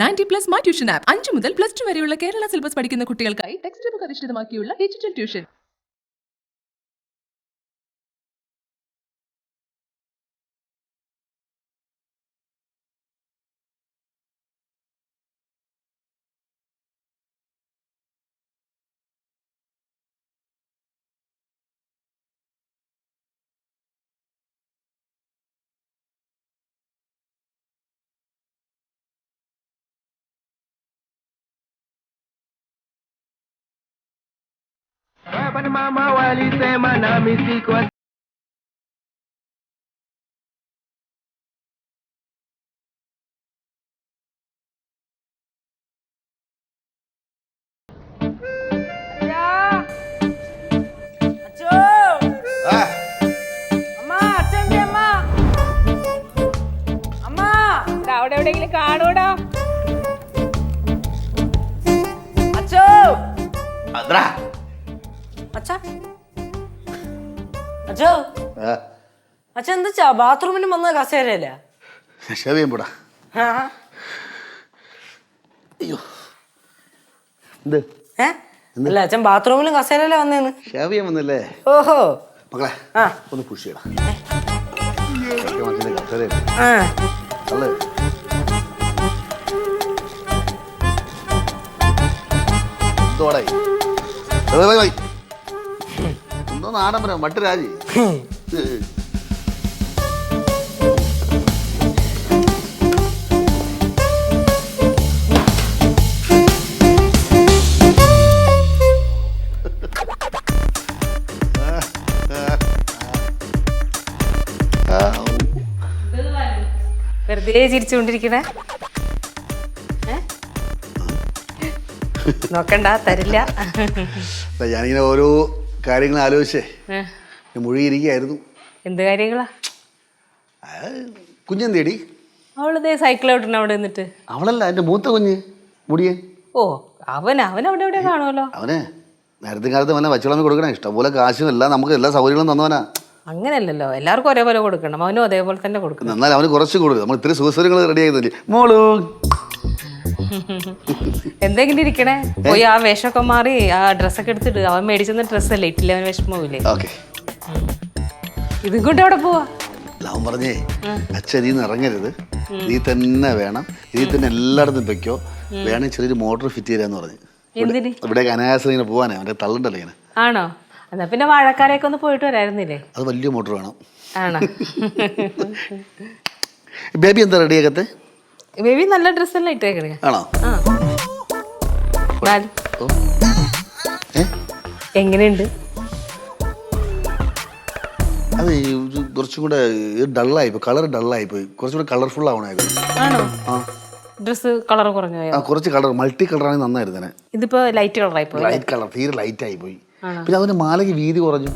Ninety plus my tuition app. അഞ്ച് മുതൽ plus two വരെയുള്ള കേരള സിലബസ് പഠിക്കുന്ന കുട്ടികൾക്കായി text book അധിഷ്ഠിതമാക്കിയുള്ള digital tuition. Baba na mama walisema nami അമ്മ അവിടെ എവിടെയെങ്കിലും കാണൂടോ അച്ചോ അദ്രാ അച്ഛാ. അച്ചോ അച്ഛൻ എന്താ ബാത്റൂമിന് വന്ന കസേരയല്ല ഷേവ് പോടാ. അയ്യോ. എന്ത്? ഏ? അല്ല അച്ഛൻ ബാത്റൂമിലും കസേരയല്ലേ വന്നേന്ന്. ഷേവ് ചെയ്യാൻ വന്നല്ലേ? ഓഹോ. മക്കളെ ആ. ഒന്ന് പുഷ് ചെയ്യടാ. കസേര അല്ലേ എന്തോ നാടമ്പരം മട്ട് രാജി. വെറുതെ ചിരിച്ചുകൊണ്ടിരിക്കണേ. നോക്കണ്ട തരില്ല. ഞാനിങ്ങനെ ഓരോ കാര്യങ്ങൾ ആലോചിച്ചേ ഞാൻ മുഴുകിയിരിക്കുകയായിരുന്നു. എന്ത് കാര്യങ്ങളാ? കുഞ്ഞെന്ത് തേടി അവളിതേ സൈക്കിൾ അവിടെ നിന്നിട്ട്. അവളല്ല എന്റെ മൂത്ത കുഞ്ഞ് മുടിയൻ. ഓ അവൻ അവൻ അവിടെ എവിടെ കാണുമല്ലോ. അവനെ നേരത്തെ കാലത്ത് അവനെ വച്ചോളാൻ കൊടുക്കണേ. ഇഷ്ടംപോലെ കാശും എല്ലാം നമുക്ക് എല്ലാ സൗകര്യങ്ങളും തന്നവനാ. അങ്ങനെയല്ലല്ലോ എല്ലാവർക്കും ഒരേപോലെ കൊടുക്കണം. അവനും അതേപോലെ തന്നെ കൊടുക്കണം. എന്നാൽ അവന് കുറച്ച് കൊടുക്കും. നമ്മൾ ഇത്ര സുഖസൗകര്യങ്ങൾ റെഡി ആയിരുന്നില്ലേ മോളു എന്തെങ്കിലും ഇരിക്കണേ? പോയി ആ വേഷമൊക്കെ മാറി ആ ഡ്രസ്സൊക്കെ എടുത്തിട്ട് അവൻ മേടിച്ചെന്ന ഡ്രസ്സല്ലേ ഇട്ടില്ല അവൻ വിഷമമില്ലേ ഓക്കെ. ഇതും കൊണ്ട് അവിടെ പോവാ? അവൻ പറഞ്ഞേ അച്ഛൻ നീ ഇറങ്ങരുത്. നീ തന്നെ വേണം. നീ തന്നെ എല്ലായിടത്തും വെക്കോ വേണമെങ്കിൽ ചെറിയൊരു മോട്ടോർ ഫിറ്റ് ചെയ്യാന്ന് പറഞ്ഞു. ഇവിടെ അനായാസം ഇങ്ങനെ പോവാനേ അവന്റെ തള്ളുണ്ടല്ലോ ഇങ്ങനെ. ആണോ? എന്നാ പിന്നെ വാഴക്കാരെയൊക്കെ ഒന്ന് പോയിട്ട് വരായിരുന്നില്ലേ? അത് വലിയ മോട്ടോർ വേണം. ആണോ? ബേബി എന്താ റെഡിയാക്കത്തെ ബേബി നല്ല ഡ്രസ് എല്ലാം ഇട്ടേക്കണേ? ആണോ. എങ്ങനെയുണ്ട്? അത് കുറച്ചും കൂടെ ഡള്ളായിപ്പോയി കളർ ഡള്ളായിപ്പോയി കുറച്ചും കൂടെ കളർഫുൾ ആവണായിരുന്നു ആണോ? ആ. ഡ്രസ്സ് കളർ കുറഞ്ഞു ആ കുറച്ച് കളർ മൾട്ടി കളറാണെങ്കിൽ നന്നായിരുന്നു ഇതിപ്പോ ലൈറ്റ് കളറായി പോയി? ലൈറ്റ് കളർ തീരെ ലൈറ്റ് ആയി പോയി. പിന്നെ അവന് മാലയ്ക്ക് വീതി കുറഞ്ഞു.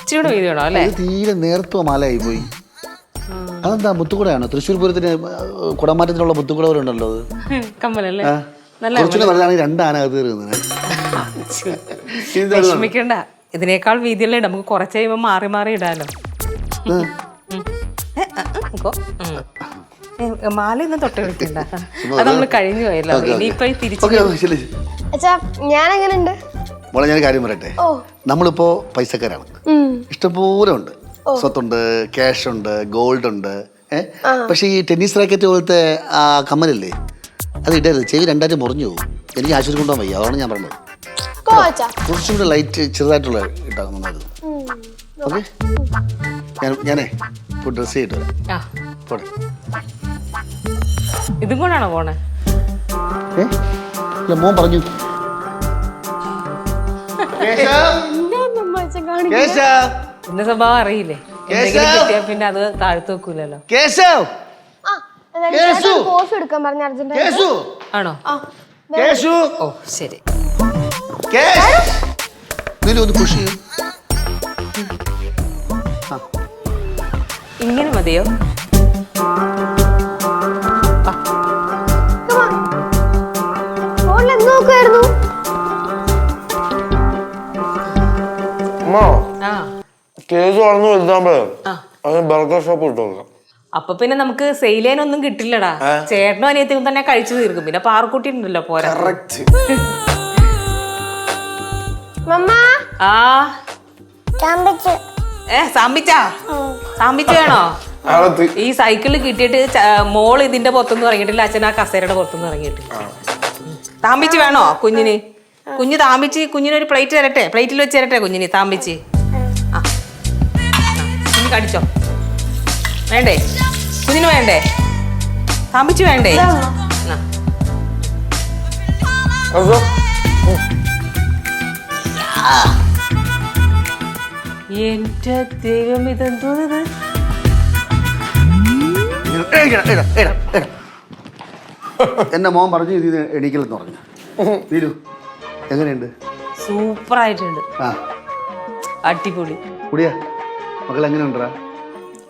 ഇച്ചിരി വീതി വേണോ അല്ലേ? തീരെ തീരെ നേർത്തുവ ആയി പോയി. അതെന്താ മുത്തുകുടയാണോ? തൃശ്ശൂർ പൂരത്തിന് കുടമാറ്റത്തിനുള്ള മുത്തുകുട പോലെ ഉണ്ടല്ലോ അത്. കമ്മലല്ലേ? നല്ല കുറച്ചുകൂടെ വലുതാണെങ്കിൽ രണ്ടാനകത്ത് കയറുന്നത് വിഷമിക്കണ്ട. ഇതിനേക്കാൾ വീതിയല്ലേ നമുക്ക് കുറച്ച് കഴിയുമ്പോൾ മാറി മാറി ഇടാലോ. ഉം. ഏ, ആ, ഉം, ഗോ. ഉം. ഏ, മാല ഒന്നും തൊട്ട് കളിക്കണ്ട അത് നമ്മൾ കഴിഞ്ഞു പോയല്ലോ. ഇനിയിപ്പോ തിരിച്ചു ഞാൻ എങ്ങനെയുണ്ട് മോളെ ഞാൻ കാര്യം പറയട്ടെ? ഓ. നമ്മളിപ്പോ പൈസക്കാരാണ്. ഇഷ്ടംപോലെ ഉണ്ട്. സ്വത്തുണ്ട് ക്യാഷ് ഉണ്ട് ഗോൾഡ് ഉണ്ട് പക്ഷേ ഈ ടെന്നീസ് റാക്കറ്റ് പോലത്തെ ആ കമ്മലില്ലേ? അത് ഇടരുത്. ചെവി രണ്ടായിട്ട് മുറിഞ്ഞു പോകും എനിക്ക് ആശുപത്രി കൊണ്ടുപോകാൻ വയ്യ. അതാണ് ഞാൻ പറഞ്ഞത്. കുറച്ചും കൂടെ ലൈറ്റ് ചെറുതായിട്ടുള്ള ഇട്ടാൽ നന്നായിരുന്നു. ഓക്കെ? ഞാൻ ഞാനേ ഇപ്പോൾ ഡ്രസ്സ് ചെയ്തിട്ട് വരാം. ആ. ഇതും കൊണ്ടാണോ പോണേ? ഏ? ഇല്ല മോൻ പറഞ്ഞു. എന്താ കാണി കേശവ് എന്റെ സ്വഭാവം അറിയില്ലേ? എന്തെങ്കിലും കിട്ടിയാ പിന്നെ അത് താഴ്ത്തു വെക്കൂലല്ലോ. കേശവ്! ആ കേശു. കോഫി എടുക്കാൻ പറഞ്ഞ അർജന്റ് കേശു! ആണോ? ആ കേശു! ഓ ശരി. കേശ്! നീ ഒന്ന് പുഷ് ചെയ്യും. ഇങ്ങനെ മതിയോ? ഫോണിൽ എന്ത് നോക്കുമായിരുന്നു അമ്മ ആ. കേസ് വളർന്നു വലുതാകുമ്പോഴേ ആ. അതിന് ബർഗർ ഷോപ്പ് കൊടുക്കാം. അപ്പൊ പിന്നെ നമുക്ക് സെയിൽ ചെയ്യാനൊന്നും കിട്ടില്ലടാ. ചേട്ടനും അനിയത്തിയും തന്നെ കഴിച്ചു തീർക്കും. പിന്നെ പാറക്കുട്ടി ഉണ്ടല്ലോ പോരാ. ആ. ഏ സാമ്പിച്ചാ? സാമ്പിച്ച വേണോ? ഈ സൈക്കിൾ കിട്ടിയിട്ട് മോൾ ഇതിന്റെ പുറത്തുനിന്ന് ഇറങ്ങിയിട്ടില്ല അച്ഛൻ ആ കസേരയുടെ പുറത്തുനിന്ന് ഇറങ്ങിയിട്ടില്ല. താമ്പിച്ച് വേണോ കുഞ്ഞിന്? കുഞ്ഞ് താമ്പിച്ച് കുഞ്ഞിനൊരു പ്ലേറ്റ് തരട്ടെ? പ്ലേറ്റിൽ വെച്ച് തരട്ടെ കുഞ്ഞിന് താമ്പിച്ച്? കുഞ്ഞ് കടിച്ചോ വേണ്ടേ? കുഞ്ഞിന് വേണ്ടേ? താമ്പിച്ച് വേണ്ടേ? എന്റെ ദൈവം ഇതെന്തോന്നത്. എന്റെ മോൻ പറഞ്ഞു ഇത് എണീക്കലെന്ന് പറഞ്ഞു. തീരു എങ്ങനെയുണ്ട്? സൂപ്പർ ആയിട്ടുണ്ട് ആ. അടിപൊളി. കുടിയാ. മക്കൾ എങ്ങനെയുണ്ടാ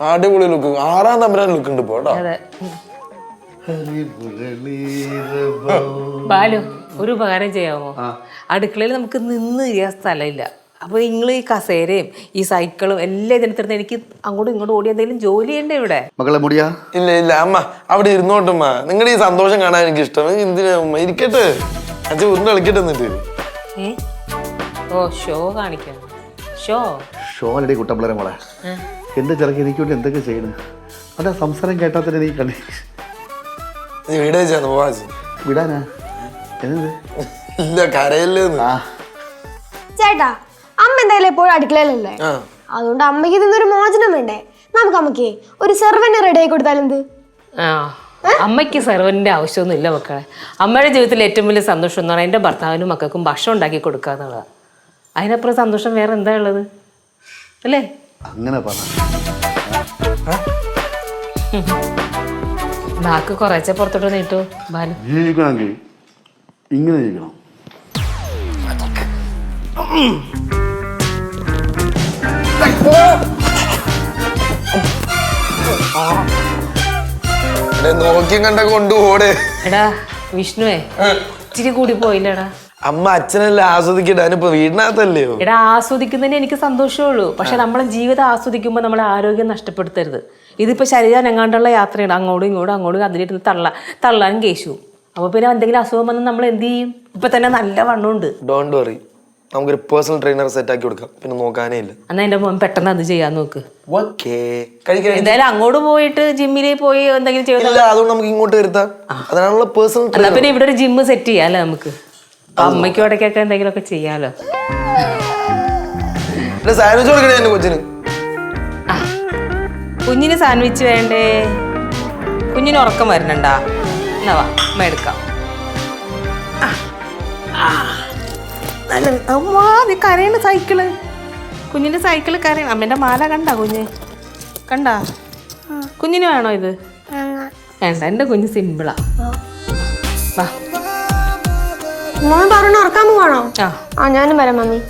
അടിപൊളി ലുക്ക് ആറാം തമ്പരാൻ ലുക്ക് ഉണ്ട് പോട്ടോ അതെ. ബാലു ഒരു ഉപകാരം ചെയ്യാമോ? അടുക്കളയിൽ നമുക്ക് നിന്ന് ചെയ്യാൻ സ്ഥലമില്ല. അപ്പൊ നിങ്ങൾ ഈ കസേരയും ഈ സൈക്കിളും എല്ലാം ഇതിനകത്തിരുന്ന് എനിക്ക് അങ്ങോട്ടും ഇങ്ങോട്ടും ഓടി എന്തെങ്കിലും ജോലി ചെയ്യണ്ടേ ഇവിടെ? മകളെ മുടിയാ? ഇല്ല ഇല്ല അമ്മ അവിടെ ഇരുന്നോട്ടമ്മ നിങ്ങളുടെ ഈ സന്തോഷം കാണാൻ എനിക്ക് ഇഷ്ടം. എന്തിനാ ഉമ്മ ഇരിക്കട്ടെ. അച്ഛൻ ഉരുണ്ട് കളിക്കട്ടെ എന്നിട്ട്. ഓ ഷോ കാണിക്കാം ഷോ ഷോലടി കുട്ടമ്പിളരെ മോളെ. എന്ത് ചെറുക്കി എനിക്ക് വേണ്ടി എന്തൊക്കെ ചെയ്യണ്? അതാ സംസാരം കേട്ടാൽ തന്നെ നീ കണ്ടി. നീ വീട് വെച്ചാന്ന് പോവാച്ച് വിടാനാ? എന്നത് ഇല്ല കരയല്ലേന്ന്. ആ. ചേട്ടാ അമ്മ എന്തായാലും എപ്പോഴും അടുക്കളയിലല്ലേ? അതുകൊണ്ട് അമ്മയ്ക്ക് ഇതിന്നൊരു മോചനം വേണ്ടേ? നമുക്ക് അമ്മയ്ക്ക് ഒരു സെർവന്റ് റെഡി ആയി കൊടുത്താൽ എന്ത്? അമ്മയ്ക്ക് സെർവന്റിന്റെ ആവശ്യമൊന്നുമില്ല മക്കളെ. അമ്മയുടെ ജീവിതത്തിൽ ഏറ്റവും വലിയ സന്തോഷം എന്ന് പറഞ്ഞാൽ എന്റെ ഭർത്താവിനും മക്കൾക്കും ഭക്ഷണം ഉണ്ടാക്കി കൊടുക്കുക എന്നുള്ളതാണ് അതിനപ്പുറം സന്തോഷം വേറെ എന്താ ഉള്ളത്? അല്ലേ? അങ്ങനെ പറ. നാക്ക് കുറേശ്ശെ പുറത്തോട്ട് നീട്ടു ബാലു. ജീവിക്കണമെങ്കിൽ ഇങ്ങനെ ജീവിക്കണം നോക്കി നോക്കിയും കണ്ട കൊണ്ടുപോടെ എടാ വിഷ്ണുവേ ഇച്ചിരി കൂടി പോയില്ലടാ. അമ്മ അച്ഛനല്ലേ ആസ്വദിക്കട്ടെ? അതിനിപ്പോ വീടിനകത്തല്ലയോ എടാ ആസ്വദിക്കുന്നതിന് എനിക്ക് സന്തോഷമുള്ളൂ പക്ഷെ നമ്മളെ ജീവിതം ആസ്വദിക്കുമ്പോൾ നമ്മളെ ആരോഗ്യം നഷ്ടപ്പെടുത്തരുത്. ഇതിപ്പോൾ ശരീരം എങ്ങാണ്ടുള്ള യാത്രയാണ്. അങ്ങോട്ടും ഇങ്ങോട്ടും അങ്ങോട്ടും അതിലിരുന്ന് തള്ള തള്ളാനും കേശു. അപ്പോൾ പിന്നെ എന്തെങ്കിലും അസുഖം വന്നാൽ നമ്മൾ എന്ത് ചെയ്യും? ഇപ്പം തന്നെ നല്ല വണ്ണമുണ്ട്. ഡോണ്ട് വറി നമുക്കൊരു പേഴ്സണൽ ട്രെയിനർ സെറ്റ് ആക്കി കൊടുക്കാം. പിന്നെ നോക്കാനേ ഇല്ല. എന്നാ എന്റെ മോൻ പെട്ടെന്ന് അത് ചെയ്യാൻ നോക്ക്. ഓക്കേ എന്തായാലും അങ്ങോട്ട് പോയിട്ട് ജിമ്മിൽ പോയി എന്തെങ്കിലും ചെയ്യാം അതുകൊണ്ട് നമുക്ക് ഇങ്ങോട്ട് വരുത്താം. അതാണല്ലോ പേഴ്സണൽ ട്രെയിനർ പിന്നെ ഇവിടെ ഒരു ജിമ്മ് സെറ്റ് ചെയ്യാം അല്ലെ നമുക്ക്? അമ്മയ്ക്കും ഇടയ്ക്കൊക്കെ എന്തെങ്കിലുമൊക്കെ ചെയ്യാലോ. സാൻഡ്വിച്ച് കൊടുക്കണേ എന്റെ കൊച്ചിന്. കുഞ്ഞിന് സാൻഡ്വിച്ച് വേണ്ടേ? കുഞ്ഞിന് ഉറക്കം വരണണ്ടാ എന്നാ വാ അമ്മ എടുക്കാം. കരയണ സൈക്കിൾ. കുഞ്ഞിന്റെ സൈക്കിൾ കരയണം അമ്മേന്റെ മാല കണ്ട കുഞ്ഞ്? കണ്ട? കുഞ്ഞിന് വേണോ ഇത്? വേണ്ട എന്റെ കുഞ്ഞ് സിമ്പിളാ. വാ. മോൻ പറഞ്ഞു ഉറക്കാൻ പോവാണോ? ആ. ഞാനും വരാം മമ്മി.